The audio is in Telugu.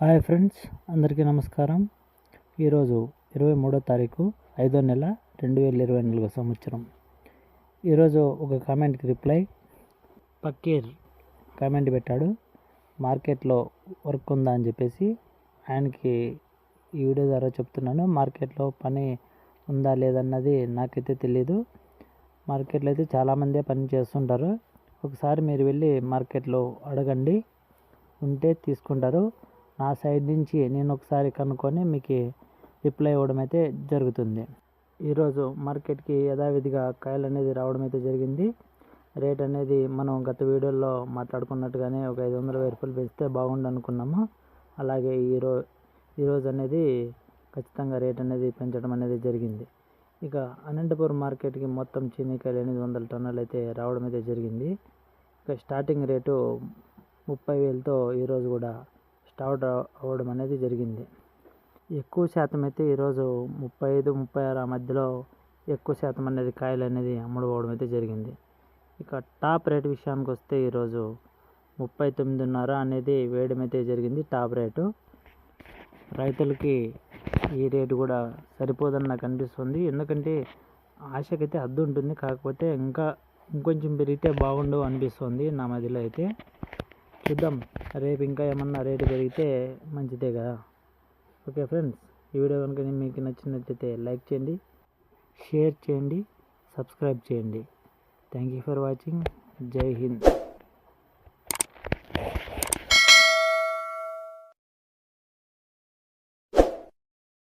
హాయ్ ఫ్రెండ్స్ అందరికీ నమస్కారం. ఈరోజు ఇరవై మూడో తారీఖు ఐదో నెల రెండు వేల ఇరవై నాలుగో సంవత్సరం. ఈరోజు ఒక కామెంట్కి రిప్లై పక్కీర్ కామెంట్ పెట్టాడు. మార్కెట్లో వర్క్ ఉందా అని చెప్పేసి ఆయనకి ఈ వీడియో ద్వారా చెప్తున్నాను. మార్కెట్లో పని ఉందా లేదన్నది నాకైతే తెలియదు మార్కెట్లో అయితే చాలామందే పని చేస్తుంటారు. ఒకసారి మీరు వెళ్ళి మార్కెట్లో అడగండి. ఉంటే తీసుకుంటారు. నా సైడ్ నుంచి నేను ఒకసారి కనుక్కొని మీకు రిప్లై ఇవ్వడం అయితే జరుగుతుంది. ఈరోజు మార్కెట్కి యథావిధిగా కాయలు అనేది రావడం అయితే జరిగింది. రేట్ అనేది మనం గత వీడియోలో మాట్లాడుకున్నట్టుగానే ఒక ఐదు వందల వెయ్యి రూపాయలు పెంచితే బాగుండు అనుకున్నాము. అలాగే ఈరో ఈరోజు అనేది ఖచ్చితంగా రేట్ అనేది పెంచడం అనేది జరిగింది. ఇక అనంతపురం మార్కెట్కి మొత్తం చీనికాయలు ఎనిమిది వందల టన్నులు అయితే రావడం అయితే జరిగింది. ఇక స్టార్టింగ్ రేటు ముప్పై వేలతో ఈరోజు కూడా స్టార్ట్ అవ్వడం అనేది జరిగింది. ఎక్కువ శాతం అయితే ఈరోజు ముప్పై ఐదు ముప్పై ఆరు ఆ మధ్యలో ఎక్కువ శాతం అనేది కాయలు అనేది అమ్ముడుపోవడం అయితే జరిగింది. ఇక టాప్ రేట్ విషయానికి వస్తే ఈరోజు ముప్పై తొమ్మిదిన్నర అనేది వేయడం అయితే జరిగింది టాప్ రేటు. రైతులకి ఈ రేటు కూడా సరిపోదని నాకు అనిపిస్తుంది ఎందుకంటే ఆశకైతే అద్దు ఉంటుంది. కాకపోతే ఇంకా ఇంకొంచెం పెరిగితే బాగుండు అనిపిస్తుంది నా మదిలో అయితే. చూద్దాం. రేపు ఇంకా ఏమన్నా రేటు పెరిగితే మంచిదే కదా. ఓకే ఫ్రెండ్స్ ఈ వీడియో కనుక మీకు నచ్చినట్లయితే లైక్ చేయండి షేర్ చేయండి సబ్స్క్రైబ్ చేయండి. Thank you for watching. Jai Hind.